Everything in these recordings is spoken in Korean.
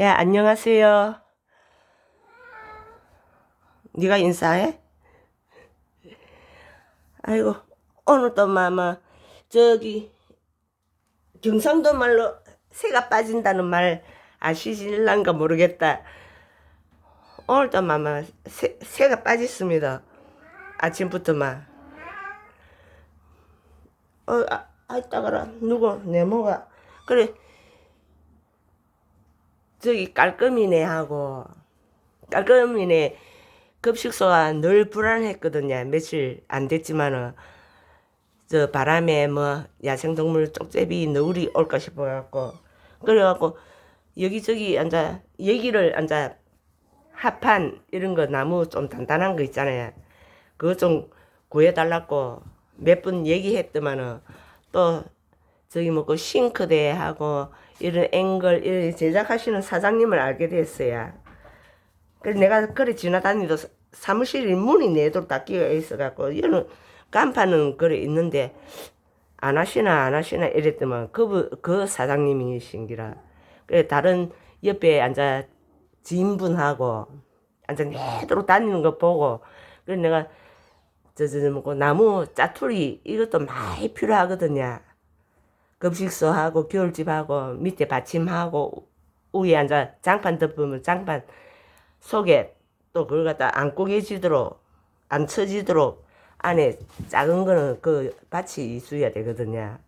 예, 안녕하세요. 네가 인사해? 아이고, 오늘 또 마마 저기 경상도 말로 새가 빠진다는 말 아시실란가 모르겠다. 오늘 또 마마 새, 새가 빠졌습니다. 아침부터만. 어, 아, 아, 이 따가라. 누구? 네모가. 그래. 저기 깔끔이네 하고 깔끔이네 급식소가 늘 불안했거든요. 며칠 안 됐지만은 저 바람에 뭐 야생동물 쪽제비 너울이 올까 싶어갖고 그래갖고 여기저기 앉아 얘기를 앉아 합판 이런 거 나무 좀 단단한 거 있잖아요. 그거 좀 구해달라고 몇분 얘기했더만은 또 저기 뭐그 싱크대하고 이런 앵글 이런 제작하시는 사장님을 알게 됐어요. 그래서 내가 그래 지나다니도 사- 사무실 문이 내도록 닫기가 있어갖고 이는 간판은 그래 있는데 안 하시나 안 하시나 이랬더만 그, 그 사장님이신기라 그래 다른 옆에 앉아 지인분하고 앉아 내도록 다니는 거 보고 그래 내가 저저 뭐고 나무 짜투리 이것도 많이 필요하거든요. 급식소하고 겨울집하고 밑에 받침하고 위에 앉아 장판 덮으면 장판 속에 또 그걸 갖다 안 꼬개지도록 안 처지도록 안에 작은 거는 그 밭이 있어야 되거든요.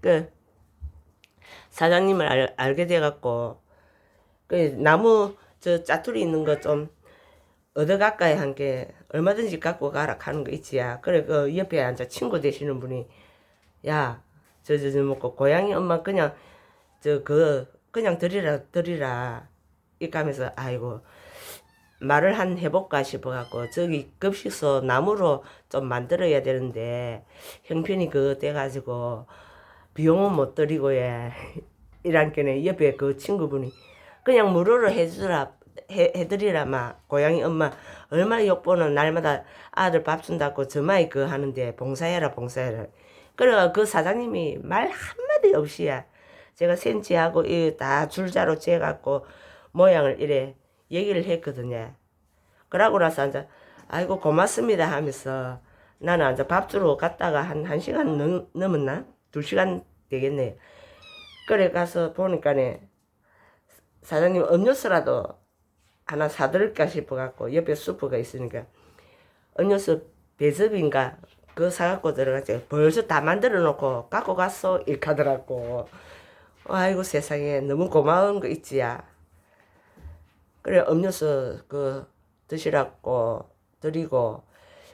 그 사장님을 알, 알게 돼갖고 그 나무 저 짜투리 있는 거좀 얻어 가까이 한 게 얼마든지 갖고 가라 하는 거 있지야. 그래 그 옆에 앉아 친구 되시는 분이 야 저저저 뭐고 고양이 엄마 그냥 저 그 그냥 드리라 드리라. 이렇게 하면서 아이고 말을 한 해볼까 싶어갖고 저기 급식소 나무로 좀 만들어야 되는데 형편이 그거 돼가지고 비용은 못 드리고 예 이란께네 옆에 그 친구분이 그냥 무료로 해주라 해, 해드리라 막 고양이 엄마 얼마나 욕보는 날마다 아들 밥 준다고 저마이 그 하는데 봉사해라 봉사해라 그래가 그 사장님이 말 한마디 없이야 제가 센치하고 이다 줄자로 재갖고 모양을 이래 얘기를 했거든요. 그러고 나서 이제 아이고 고맙습니다 하면서 나는 이제 밥 주러 갔다가 한, 한 시간 넘, 넘었나? 두 시간 되겠네요. 그래 가서 보니까네 사장님 음료수라도 하나 사드릴까 싶어갖고 옆에 수프가 있으니까 음료수 배즙인가 그거 사갖고 들어갔지 벌써 다 만들어 놓고 갖고 갔어 일카더라고. 아이고 세상에. 너무 고마운 거 있지야. 그래 음료수 그 드시라고 드리고.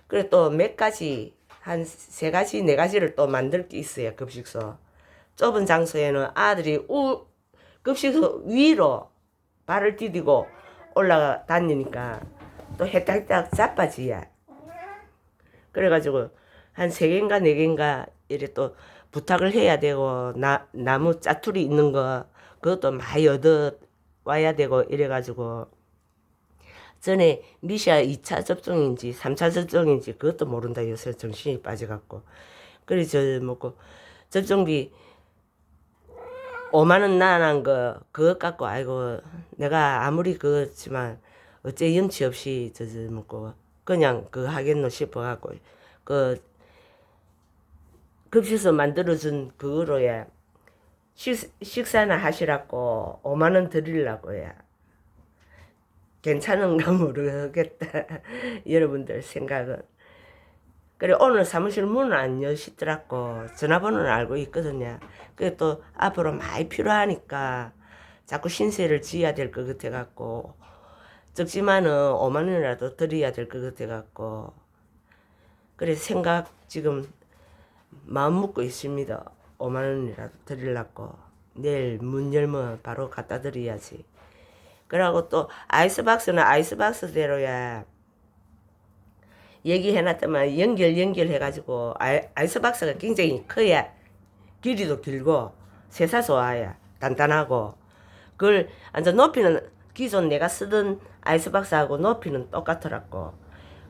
그래 또 몇 가지 한 세 가지 네 가지를 또 만들 게 있어요 급식소. 좁은 장소에는 아들이 우 급식소 위로 발을 디디고 올라가 다니니까 또 해딱해딱 자빠지야. 그래가지고 한 세 개인가 네 개인가 이래 또 부탁을 해야 되고 나 나무 짜투리 있는 거 그것도 많이 얻어 와야 되고 이래 가지고. 전에 미샤 2차 접종인지 3차 접종인지 그것도 모른다 요새 정신이 빠져갖고. 그래 저 뭐고 접종비 5만 원 나난 거 그것 갖고 아이고 내가 아무리 그렇지만 어째 염치 없이 저저 뭐고 그냥 그 하겠노 싶어갖고 그 급식소 만들어준 그거로야 식, 식사나 하시라고 5만 원 드리려고야. 괜찮은가 모르겠다. 여러분들 생각은. 그래 오늘 사무실 문을 안 여시더라고. 전화번호는 알고 있거든요. 그래 또 앞으로 많이 필요하니까 자꾸 신세를 지어야 될 것 같아 갖고 적지만은 5만 원이라도 드려야 될 것 같아 갖고 그래 생각 지금 마음 먹고 있습니다. 5만 원이라도 드리려고 내일 문 열면 바로 갖다 드려야지. 그러고 또 아이스박스는 아이스박스대로야 얘기해놨더만 연결 연결해가지고 아이, 아이스박스가 굉장히 커야 길이도 길고 세사서 와야 단단하고 그걸 완전 높이는 기존 내가 쓰던 아이스박스하고 높이는 똑같더라고.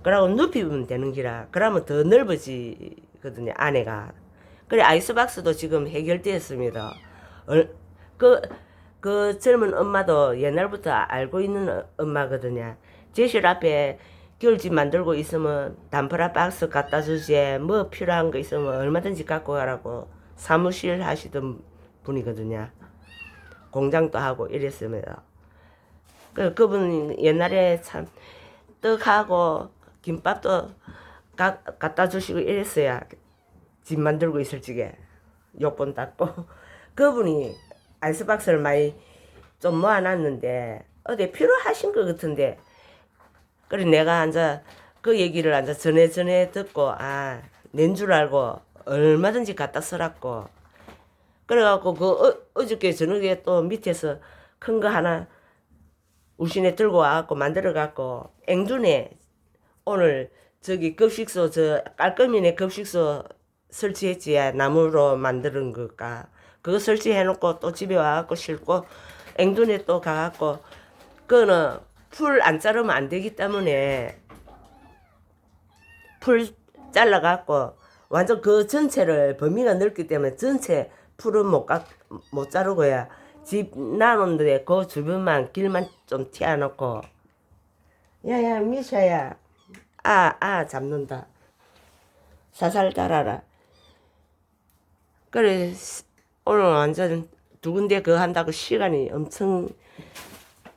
그러고 눕히면 되는 기라. 그러면 더 넓어지 거든요, 안에가. 그래, 아이스박스도 지금 해결되었습니다. 얼, 그, 그 젊은 엄마도 옛날부터 알고 있는 어- 엄마거든요. 제실 앞에 겨울집 만들고 있으면 단프라 박스 갖다 주지 뭐 필요한 거 있으면 얼마든지 갖고 가라고 사무실 하시던 분이거든요. 공장도 하고 이랬습니다. 그 그분 옛날에 참 떡하고 김밥도 가, 갖다 주시고 이랬어요. 집 만들고 있을 적에 욕본 닦고 그분이 아이스박스를 많이 좀 모아놨는데 어디 필요하신 것 같은데 그래 내가 앉아 그 얘기를 앉아 전에 전에 듣고 아 낸 줄 알고 얼마든지 갖다 쓰라고 그래갖고 그 어, 어저께 저녁에 또 밑에서 큰 거 하나 우신에 들고 와갖고 만들어갖고 앵두네 오늘 저기 급식소 저 깔끔이네 급식소 설치했지. 나무로 만드는 거까 그거 설치해놓고 또 집에 와갖고 싣고 앵두네 또 가갖고 그거는 풀 안 자르면 안 되기 때문에 풀 잘라갖고 완전 그 전체를 범위가 넓기 때문에 전체 풀은 못, 가, 못 자르고야 집 나누는데 그 주변만 길만 좀 튀어놓고. 야야 미샤야 아 아 잡는다. 사살 달아라. 그래 오늘 완전 두 군데 그거 한다고 시간이 엄청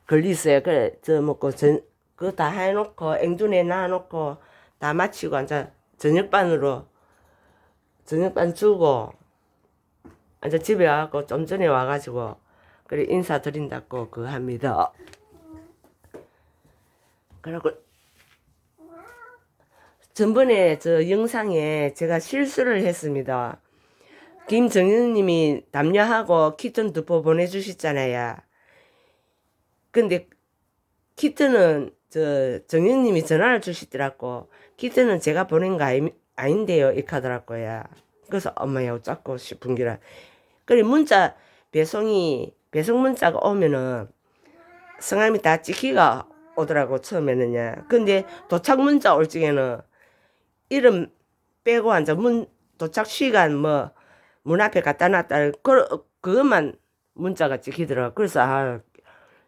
걸리어요. 그래 저 먹고 전 그거 다 해놓고 앵두에 놔놓고 다 마치고 앉아 저녁반으로 저녁반 주고 앉아 집에 와갖고 좀 전에 와가지고 그래 인사드린다고 그거 합니다. 그리고 전번에 저 영상에 제가 실수를 했습니다. 김정현님이 담요하고 키튼 두포 보내주셨잖아요. 근데 키트는 저 정현님이 전화를 주시더라고. 키트는 제가 보낸 거 아니, 아닌데요. 이렇게 하더라고요. 그래서 엄마야 어쩌고 싶은 기라. 그래 문자 배송이 배송 문자가 오면은 성함이 다 찍히가 오더라고 처음에는요. 근데 도착 문자 올 적에는 이름 빼고 앉아 문 도착 시간 뭐 문 앞에 갖다 놨다 그 그것만 문자가 찍히더라고. 그래서 아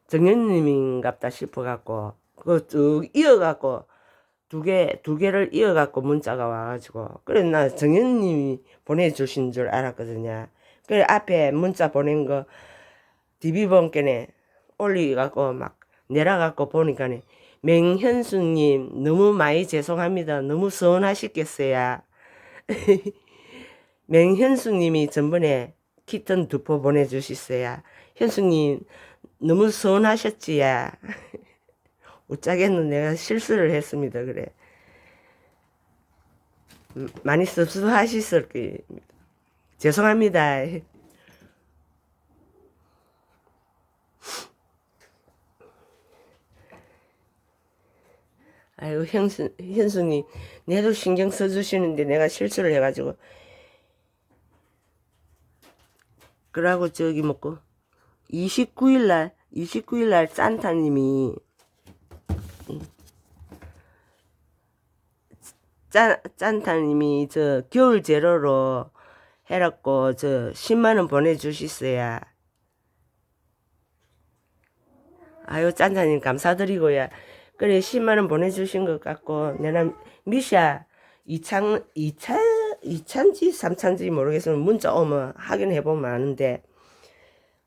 정현님인갑다 싶어갖고 그쭉 이어갖고 두 개 두 개를 이어갖고 문자가 와가지고 그래 나 정현님이 보내주신 줄 알았거든요. 그래 앞에 문자 보낸 거 디비번께네 올리갖고 막 내려갖고 보니까네 맹현수님 너무 많이 죄송합니다. 너무 서운하시겠어요. 맹현수님이 전번에 키튼 두포 보내주셨어요. 현수님 너무 서운하셨지야. 어쩌겠는 내가 실수를 했습니다. 그래. 음, 많이 섭섭하셨을 겁니다. 죄송합니다. 아이고 현수 현수님 내도 신경 써주시는데 내가 실수를 해가지고 그러고 저기 먹고 29일 날 29일 날 산타님이 짠 짠타님이 저 겨울 제로로 해갖고 저 10만 원 보내주셨어요. 아유 짠타님 감사드리고요. 그래 10만 원 보내주신 것 같고 내가 미샤 2찬 2찬 2찬지 3찬지 모르겠으면 문자 오면 확인해 보면 아는데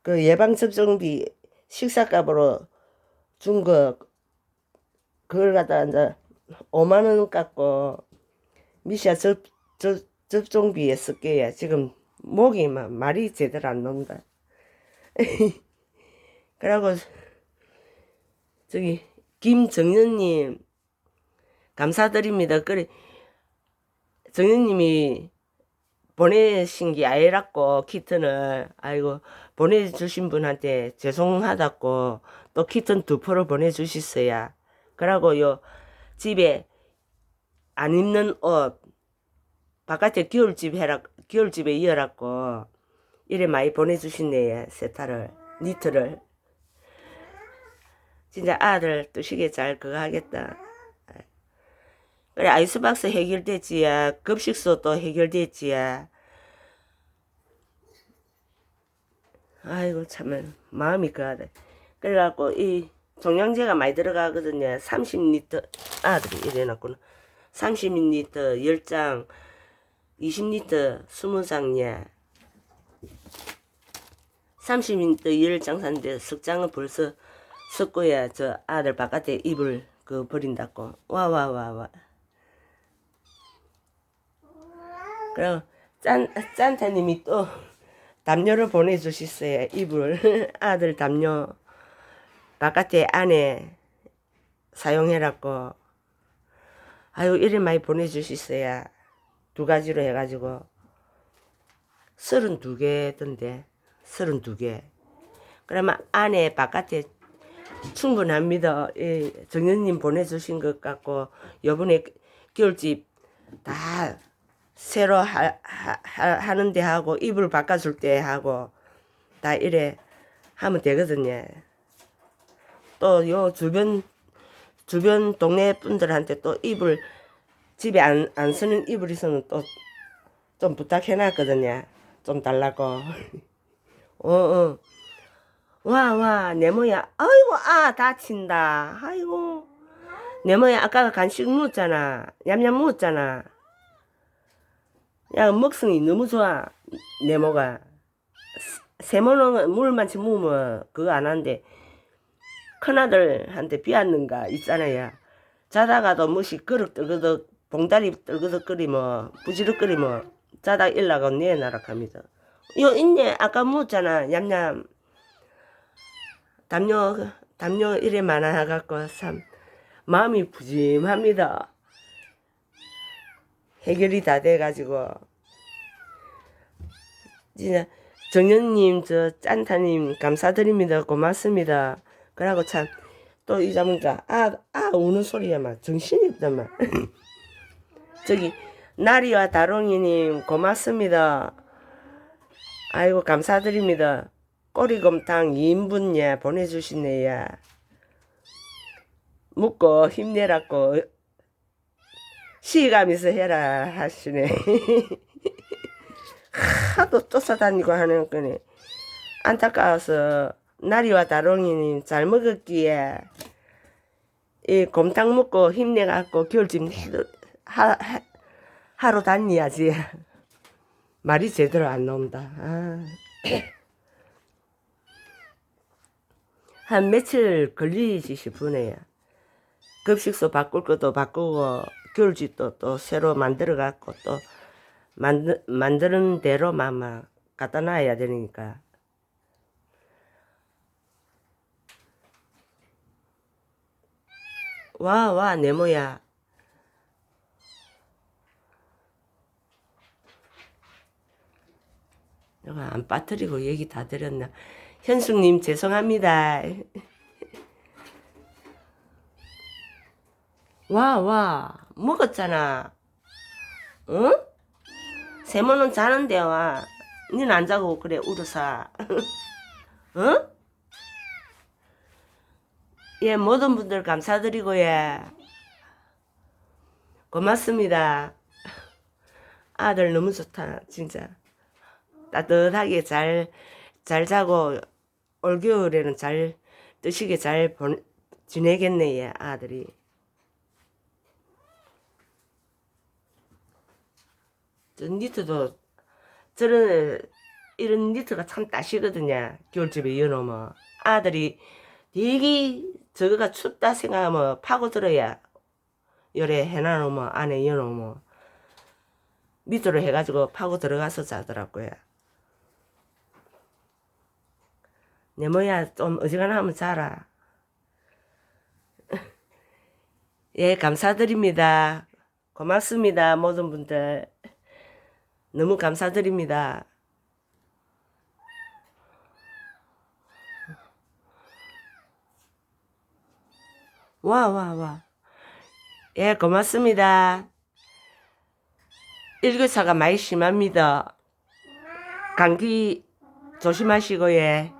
그 예방 접종비 식사값으로 준 거 그걸 갖다 이제 5만 원 깎고 미샤 접, 접, 접종비에 쓸게요. 지금 목이 막 말이 제대로 안 나온다. 그러고 저기 김정현님 감사드립니다. 그래 정현님이 보내신 게 아니라고 키튼을 아이고 보내주신 분한테 죄송하다고 또 키튼 두 포를 보내주셨어요. 그러고 요 집에 안 입는 옷 바깥에 겨울집 해라 겨울집에 이어라고 이래 많이 보내주신네요 세타를 니트를 진짜 아들 뜻이게 잘 그거 하겠다. 그래 아이스박스 해결됐지야 급식소 또 해결됐지야 아이고 참은 마음이 그하다. 그래갖고 이 종량제가 많이 들어가거든요. 30리터 아들이 이래 놨구나. 30리터 10장 20리터 20장이야. 30리터 10장 샀는데 석장은 벌써 섞고야 저 아들 바깥에 이불 그 버린다고. 와와 와 와. 그럼 짠 짠타님이 또 담요를 보내주셨어요. 이불 아들 담요 바깥에 안에 사용해라고. 아유 이래 많이 보내주셨어요. 두 가지로 해가지고 서른 두 개던데 서른 두 개. 그러면 안에 바깥에 충분합니다. 예, 정현님 보내주신 것 같고 요번에 겨울집 다 새로 하, 하, 하- 하 는데 하고 이불 바꿔줄 때 하고 다 이래 하면 되거든요. 또 요 주변 주변 동네 분들한테 또 이불 집에 안, 안 쓰는 이불 있으면 또 좀 부탁해 놨거든요. 좀 달라고. 어, 어. 와, 와, 네모야. 아이고, 아, 다친다. 아이고. 네모야, 아까 간식 먹었잖아. 냠냠 먹었잖아. 야, 먹성이 너무 좋아. 네모가. 세모는 물만치 먹으면 그거 안 하는데, 큰아들한테 비왔는가 있잖아요. 자다가도 무시 그릇 떨그덕, 봉다리 떨그덕거리면, 부지럭거리면, 자다 일나가 내나락 합니다. 요 있네. 아까 먹었잖아. 냠냠. 담요, 담요 이래 많아 갖고, 참, 마음이 부짐합니다. 해결이 다 돼가지고. 진짜, 정현님, 저, 짠타님, 감사드립니다. 고맙습니다. 그러고 참, 또 이 자문자, 아, 아, 우는 소리야, 막, 정신이 말. 저기, 나리와 다롱이님, 고맙습니다. 아이고, 감사드립니다. 꼬리곰탕 2인분 예 보내주시네요. 묵고 힘내라고 시감에서 해라 하시네. 하도 쫓아다니고 하는 거네. 안타까워서 나리와 다롱이님 잘 먹었기에 이 곰탕 먹고 힘내갖고 겨울집 내도 하, 하, 하루 다녀야지. 말이 제대로 안 나온다. 아. 한 며칠 걸리지 싶으네요. 급식소 바꿀 것도 바꾸고 겨울집도 또 새로 만들어 갖고 또 만드, 만드는 대로만 막 갖다 놔야 되니까. 와, 와, 네모야. 내가 안 빠뜨리고 얘기 다 드렸나. 현숙님, 죄송합니다. 와, 와, 먹었잖아. 응? 세모는 자는데 와. 니는 안 자고 그래, 울어서. 응? 예, 모든 분들 감사드리고, 예. 고맙습니다. 아들 너무 좋다, 진짜. 따뜻하게 잘, 잘 자고, 올 겨울에는 잘, 뜨시게 잘 보, 지내겠네, 예, 아들이. 저 니트도, 저런, 이런 니트가 참 따시거든요. 겨울집에 이어놓으면. 아들이 되게 저거가 춥다 생각하면 파고 들어야 요래 해놔놓으면 안에 이어놓으면 밑으로 해가지고 파고 들어가서 자더라고요. 내 뭐야 좀 어지간하면 자라. 예 감사드립니다. 고맙습니다 모든 분들. 너무 감사드립니다. 와, 와, 와. 예, 고맙습니다. 일교차가 많이 심합니다. 감기 조심하시고, 예.